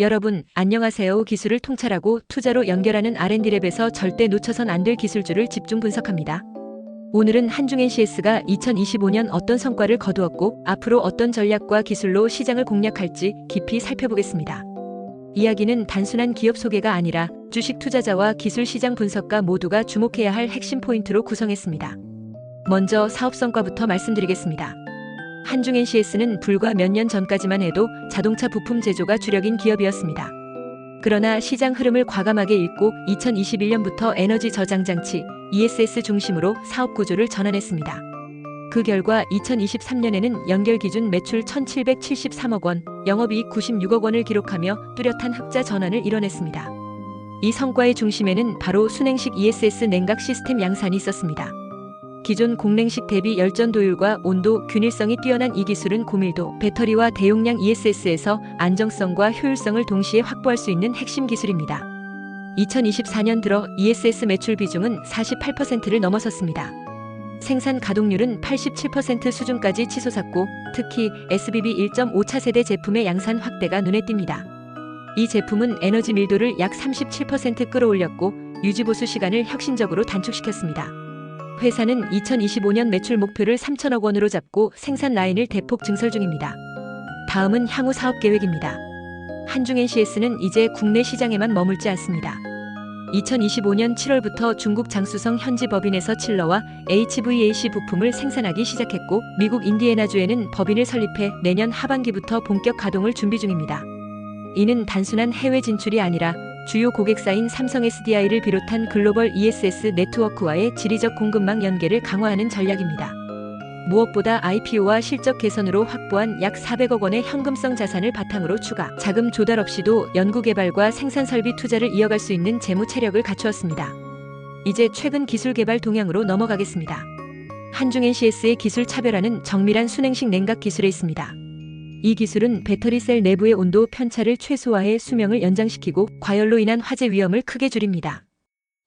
여러분, 안녕하세요. 기술을 통찰하고 투자로 연결하는 R&D랩에서 절대 놓쳐선 안 될 기술주를 집중 분석합니다. 오늘은 한중 NCS가 2025년 어떤 성과를 거두었고 앞으로 어떤 전략과 기술로 시장을 공략할지 깊이 살펴보겠습니다. 이야기는 단순한 기업 소개가 아니라 주식 투자자와 기술 시장 분석가 모두가 주목해야 할 핵심 포인트로 구성했습니다. 먼저 사업 성과부터 말씀드리겠습니다. 한중 NCS는 불과 몇 년 전까지만 해도 자동차 부품 제조가 주력인 기업이었습니다. 그러나 시장 흐름을 과감하게 읽고 2021년부터 에너지 저장 장치 ESS 중심으로 사업 구조를 전환했습니다. 그 결과 2023년에는 연결 기준 매출 1,773억 원, 영업이익 96억 원을 기록하며 뚜렷한 흑자 전환을 이뤄냈습니다. 이 성과의 중심에는 바로 순행식 ESS 냉각 시스템 양산이 있었습니다. 기존 공냉식 대비 열전 도율과 온도, 균일성이 뛰어난 이 기술은 고밀도, 배터리와 대용량 ESS에서 안정성과 효율성을 동시에 확보할 수 있는 핵심 기술입니다. 2024년 들어 ESS 매출 비중은 48%를 넘어섰습니다. 생산 가동률은 87% 수준까지 치솟았고 특히 SBB 1.5차 세대 제품의 양산 확대가 눈에 띕니다. 이 제품은 에너지 밀도를 약 37% 끌어올렸고 유지보수 시간을 혁신적으로 단축시켰습니다. 회사는 2025년 매출 목표를 3천억 원으로 잡고 생산 라인을 대폭 증설 중입니다. 다음은 향후 사업 계획입니다. 한중 NCS는 이제 국내 시장에만 머물지 않습니다. 2025년 7월부터 중국 장수성 현지 법인에서 칠러와 HVAC 부품을 생산하기 시작했고 미국 인디애나주에는 법인을 설립해 내년 하반기부터 본격 가동을 준비 중입니다. 이는 단순한 해외 진출이 아니라 주요 고객사인 삼성 SDI를 비롯한 글로벌 ESS 네트워크와의 지리적 공급망 연계를 강화하는 전략입니다. 무엇보다 IPO와 실적 개선으로 확보한 약 400억 원의 현금성 자산을 바탕으로 추가 자금 조달 없이도 연구개발과 생산 설비 투자를 이어갈 수 있는 재무 체력을 갖추었습니다. 이제 최근 기술 개발 동향으로 넘어가겠습니다. 한중 NCS의 기술 차별화는 정밀한 순행식 냉각 기술에 있습니다. 이 기술은 배터리 셀 내부의 온도 편차를 최소화해 수명을 연장시키고 과열로 인한 화재 위험을 크게 줄입니다.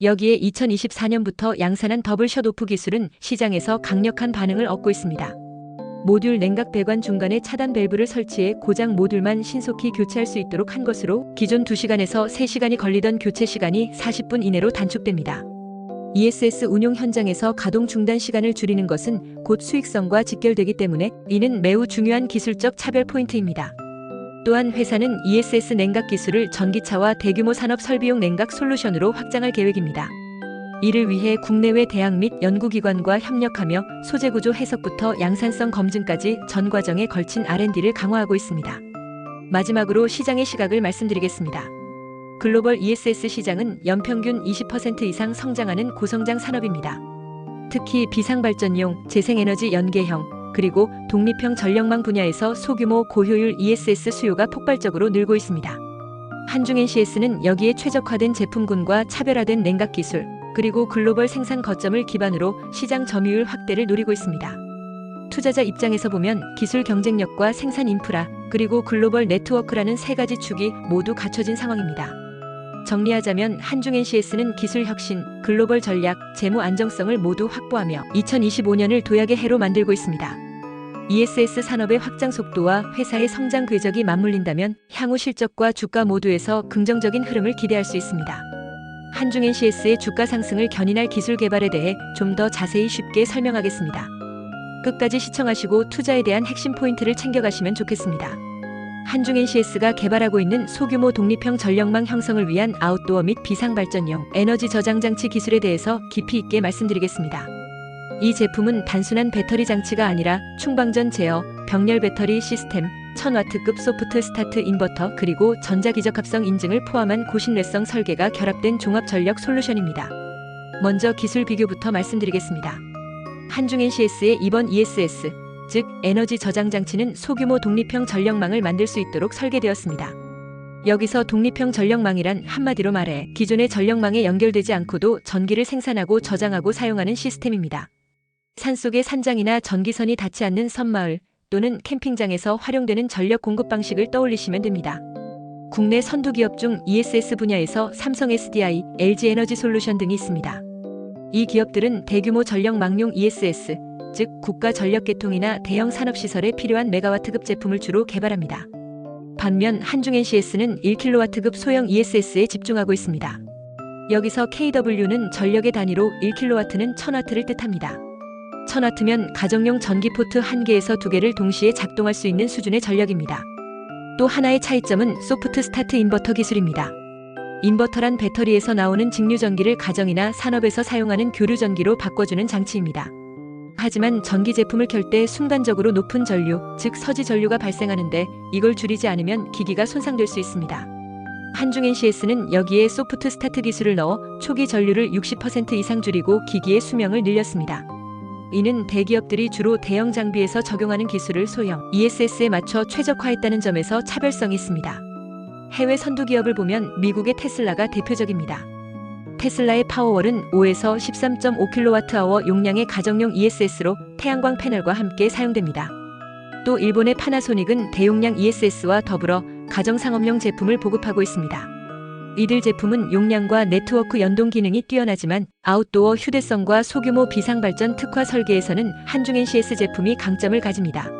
여기에 2024년부터 양산한 더블 셧오프 기술은 시장에서 강력한 반응을 얻고 있습니다. 모듈 냉각 배관 중간에 차단 밸브를 설치해 고장 모듈만 신속히 교체할 수 있도록 한 것으로 기존 2시간에서 3시간이 걸리던 교체 시간이 40분 이내로 단축됩니다. ESS 운용 현장에서 가동 중단 시간을 줄이는 것은 곧 수익성과 직결되기 때문에 이는 매우 중요한 기술적 차별 포인트입니다. 또한 회사는 ESS 냉각 기술을 전기차와 대규모 산업 설비용 냉각 솔루션으로 확장할 계획입니다. 이를 위해 국내외 대학 및 연구기관과 협력하며 소재 구조 해석부터 양산성 검증까지 전 과정에 걸친 R&D를 강화하고 있습니다. 마지막으로 시장의 시각을 말씀드리겠습니다. 글로벌 ESS 시장은 연평균 20% 이상 성장하는 고성장 산업입니다. 특히 비상발전용, 재생에너지 연계형, 그리고 독립형 전력망 분야에서 소규모 고효율 ESS 수요가 폭발적으로 늘고 있습니다. 한중 NCS는 여기에 최적화된 제품군과 차별화된 냉각 기술, 그리고 글로벌 생산 거점을 기반으로 시장 점유율 확대를 노리고 있습니다. 투자자 입장에서 보면 기술 경쟁력과 생산 인프라, 그리고 글로벌 네트워크라는 세 가지 축이 모두 갖춰진 상황입니다. 정리하자면 한중 NCS는 기술 혁신, 글로벌 전략, 재무 안정성을 모두 확보하며 2025년을 도약의 해로 만들고 있습니다. ESS 산업의 확장 속도와 회사의 성장 궤적이 맞물린다면 향후 실적과 주가 모두에서 긍정적인 흐름을 기대할 수 있습니다. 한중 NCS의 주가 상승을 견인할 기술 개발에 대해 좀 더 자세히 쉽게 설명하겠습니다. 끝까지 시청하시고 투자에 대한 핵심 포인트를 챙겨가시면 좋겠습니다. 한중 NCS가 개발하고 있는 소규모 독립형 전력망 형성을 위한 아웃도어 및 비상발전용 에너지 저장 장치 기술에 대해서 깊이 있게 말씀드리겠습니다. 이 제품은 단순한 배터리 장치가 아니라 충방전 제어, 병렬 배터리 시스템, 1000와트급 소프트 스타트 인버터 그리고 전자기적합성 인증을 포함한 고신뢰성 설계가 결합된 종합 전력 솔루션입니다. 먼저 기술 비교부터 말씀드리겠습니다. 한중 NCS의 이번 ESS, 즉 에너지 저장 장치는 소규모 독립형 전력망을 만들 수 있도록 설계되었습니다. 여기서 독립형 전력망이란 한마디로 말해 기존의 전력망에 연결되지 않고도 전기를 생산하고 저장하고 사용하는 시스템입니다. 산속의 산장이나 전기선이 닿지 않는 섬마을 또는 캠핑장에서 활용되는 전력 공급 방식을 떠올리시면 됩니다. 국내 선두 기업 중 ESS 분야에서 삼성 SDI, LG 에너지 솔루션 등이 있습니다. 이 기업들은 대규모 전력망용 ESS, 즉 국가 전력계통이나 대형 산업시설에 필요한 메가와트급 제품을 주로 개발합니다. 반면 한중NCS는 1kW급 소형 ESS에 집중하고 있습니다. 여기서 kW는 전력의 단위로 1kW는 1000W를 뜻합니다. 1000W면 가정용 전기 포트 1개에서 2개를 동시에 작동할 수 있는 수준의 전력입니다. 또 하나의 차이점은 소프트 스타트 인버터 기술입니다. 인버터란 배터리에서 나오는 직류 전기를 가정이나 산업에서 사용하는 교류 전기로 바꿔주는 장치입니다. 하지만 전기 제품을 켤 때 순간적으로 높은 전류, 즉 서지 전류가 발생하는데 이걸 줄이지 않으면 기기가 손상될 수 있습니다. 한중NCS는 여기에 소프트 스타트 기술을 넣어 초기 전류를 60% 이상 줄이고 기기의 수명을 늘렸습니다. 이는 대기업들이 주로 대형 장비에서 적용하는 기술을 소형 ESS에 맞춰 최적화했다는 점에서 차별성이 있습니다. 해외 선두 기업을 보면 미국의 테슬라가 대표적입니다. 테슬라의 파워월은 5에서 13.5kWh 용량의 가정용 ESS로 태양광 패널과 함께 사용됩니다. 또 일본의 파나소닉은 대용량 ESS와 더불어 가정 상업용 제품을 보급하고 있습니다. 이들 제품은 용량과 네트워크 연동 기능이 뛰어나지만 아웃도어 휴대성과 소규모 비상발전 특화 설계에서는 한중NCS 제품이 강점을 가집니다.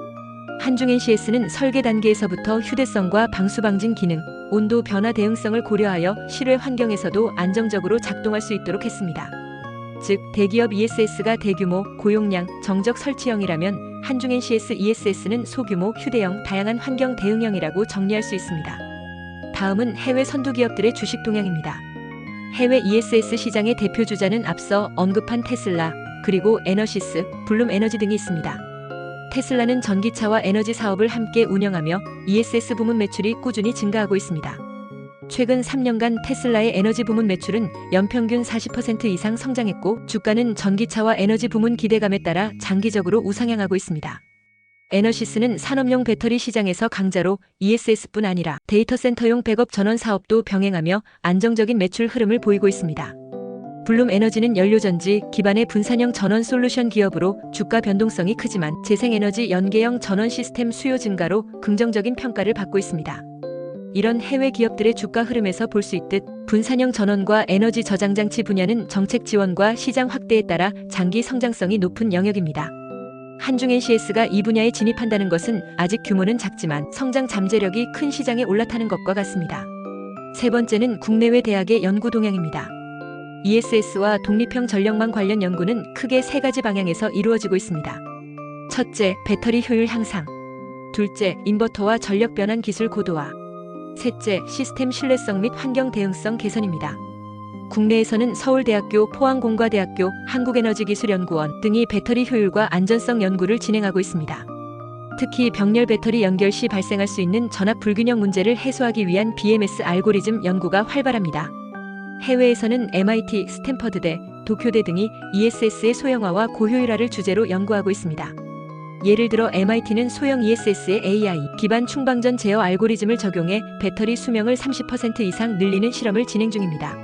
한중NCS는 설계 단계에서부터 휴대성과 방수 방진 기능, 온도 변화 대응성을 고려하여 실외 환경에서도 안정적으로 작동할 수 있도록 했습니다. 즉, 대기업 ESS가 대규모, 고용량, 정적 설치형이라면 한중NCS ESS는 소규모, 휴대형, 다양한 환경 대응형이라고 정리할 수 있습니다. 다음은 해외 선두 기업들의 주식 동향입니다. 해외 ESS 시장의 대표 주자는 앞서 언급한 테슬라, 그리고 에너시스, 블룸 에너지 등이 있습니다. 테슬라는 전기차와 에너지 사업을 함께 운영하며 ESS 부문 매출이 꾸준히 증가하고 있습니다. 최근 3년간 테슬라의 에너지 부문 매출은 연평균 40% 이상 성장했고 주가는 전기차와 에너지 부문 기대감에 따라 장기적으로 우상향하고 있습니다. 에너시스는 산업용 배터리 시장에서 강자로 ESS뿐 아니라 데이터 센터용 백업 전원 사업도 병행하며 안정적인 매출 흐름을 보이고 있습니다. 블룸 에너지는 연료전지 기반의 분산형 전원 솔루션 기업으로 주가 변동성이 크지만 재생에너지 연계형 전원 시스템 수요 증가로 긍정적인 평가를 받고 있습니다. 이런 해외 기업들의 주가 흐름에서 볼 수 있듯 분산형 전원과 에너지 저장 장치 분야는 정책 지원과 시장 확대에 따라 장기 성장성이 높은 영역입니다. 한중NCS가 이 분야에 진입한다는 것은 아직 규모는 작지만 성장 잠재력이 큰 시장에 올라타는 것과 같습니다. 세 번째는 국내외 대학의 연구 동향입니다. ESS와 독립형 전력망 관련 연구는 크게 세 가지 방향에서 이루어지고 있습니다. 첫째, 배터리 효율 향상. 둘째, 인버터와 전력 변환 기술 고도화. 셋째, 시스템 신뢰성 및 환경 대응성 개선입니다. 국내에서는 서울대학교, 포항공과대학교, 한국에너지기술연구원 등이 배터리 효율과 안전성 연구를 진행하고 있습니다. 특히 병렬 배터리 연결 시 발생할 수 있는 전압 불균형 문제를 해소하기 위한 BMS 알고리즘 연구가 활발합니다. 해외에서는 MIT, 스탠퍼드대, 도쿄대 등이 ESS의 소형화와 고효율화를 주제로 연구하고 있습니다. 예를 들어 MIT는 소형 ESS의 AI 기반 충방전 제어 알고리즘을 적용해 배터리 수명을 30% 이상 늘리는 실험을 진행 중입니다.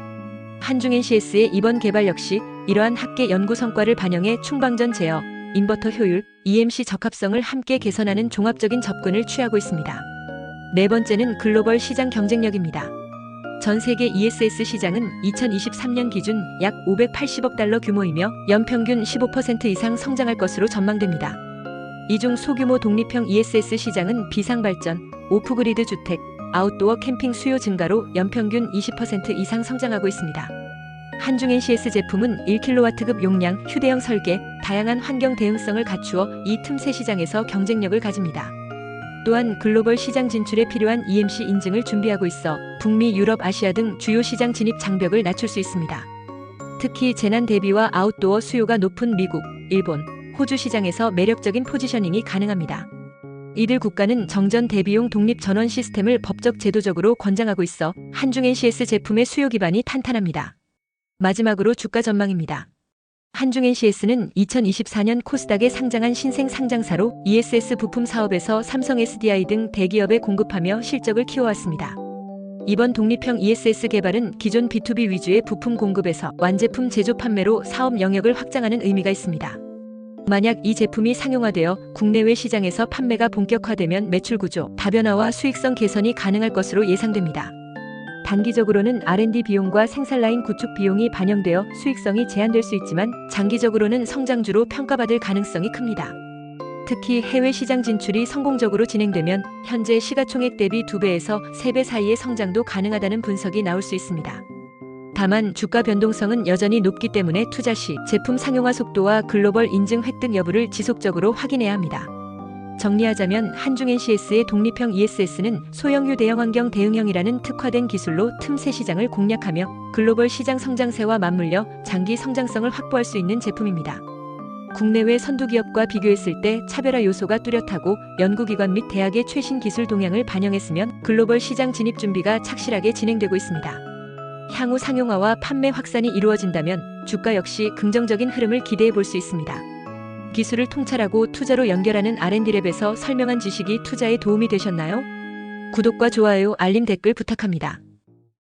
한중NCS의 이번 개발 역시 이러한 학계 연구 성과를 반영해 충방전 제어, 인버터 효율, EMC 적합성을 함께 개선하는 종합적인 접근을 취하고 있습니다. 네 번째는 글로벌 시장 경쟁력입니다. 전 세계 ESS 시장은 2023년 기준 약 580억 달러 규모이며 연평균 15% 이상 성장할 것으로 전망됩니다. 이 중 소규모 독립형 ESS 시장은 비상발전, 오프그리드 주택, 아웃도어 캠핑 수요 증가로 연평균 20% 이상 성장하고 있습니다. 한중NCS 제품은 1kW급 용량, 휴대형 설계, 다양한 환경 대응성을 갖추어 이 틈새 시장에서 경쟁력을 가집니다. 또한 글로벌 시장 진출에 필요한 EMC 인증을 준비하고 있어 북미, 유럽, 아시아 등 주요 시장 진입 장벽을 낮출 수 있습니다. 특히 재난 대비와 아웃도어 수요가 높은 미국, 일본, 호주 시장에서 매력적인 포지셔닝이 가능합니다. 이들 국가는 정전 대비용 독립 전원 시스템을 법적 제도적으로 권장하고 있어 한중NCS 제품의 수요 기반이 탄탄합니다. 마지막으로 주가 전망입니다. 한중NCS는 2024년 코스닥에 상장한 신생 상장사로 ESS 부품 사업에서 삼성 SDI 등 대기업에 공급하며 실적을 키워왔습니다. 이번 독립형 ESS 개발은 기존 B2B 위주의 부품 공급에서 완제품 제조 판매로 사업 영역을 확장하는 의미가 있습니다. 만약 이 제품이 상용화되어 국내외 시장에서 판매가 본격화되면 매출 구조, 다변화와 수익성 개선이 가능할 것으로 예상됩니다. 단기적으로는 R&D 비용과 생산 라인 구축 비용이 반영되어 수익성이 제한될 수 있지만 장기적으로는 성장주로 평가받을 가능성이 큽니다. 특히 해외 시장 진출이 성공적으로 진행되면 현재 시가총액 대비 2배에서 3배 사이의 성장도 가능하다는 분석이 나올 수 있습니다. 다만 주가 변동성은 여전히 높기 때문에 투자 시 제품 상용화 속도와 글로벌 인증 획득 여부를 지속적으로 확인해야 합니다. 정리하자면 한중 NCS의 독립형 ESS는 소형유 대형 환경 대응형이라는 특화된 기술로 틈새 시장을 공략하며 글로벌 시장 성장세와 맞물려 장기 성장성을 확보할 수 있는 제품입니다. 국내외 선두 기업과 비교했을 때 차별화 요소가 뚜렷하고 연구기관 및 대학의 최신 기술 동향을 반영했으면 글로벌 시장 진입 준비가 착실하게 진행되고 있습니다. 향후 상용화와 판매 확산이 이루어진다면 주가 역시 긍정적인 흐름을 기대해 볼 수 있습니다. 기술을 통찰하고 투자로 연결하는 R&D랩에서 설명한 지식이 투자에 도움이 되셨나요? 구독과 좋아요, 알림 댓글 부탁합니다.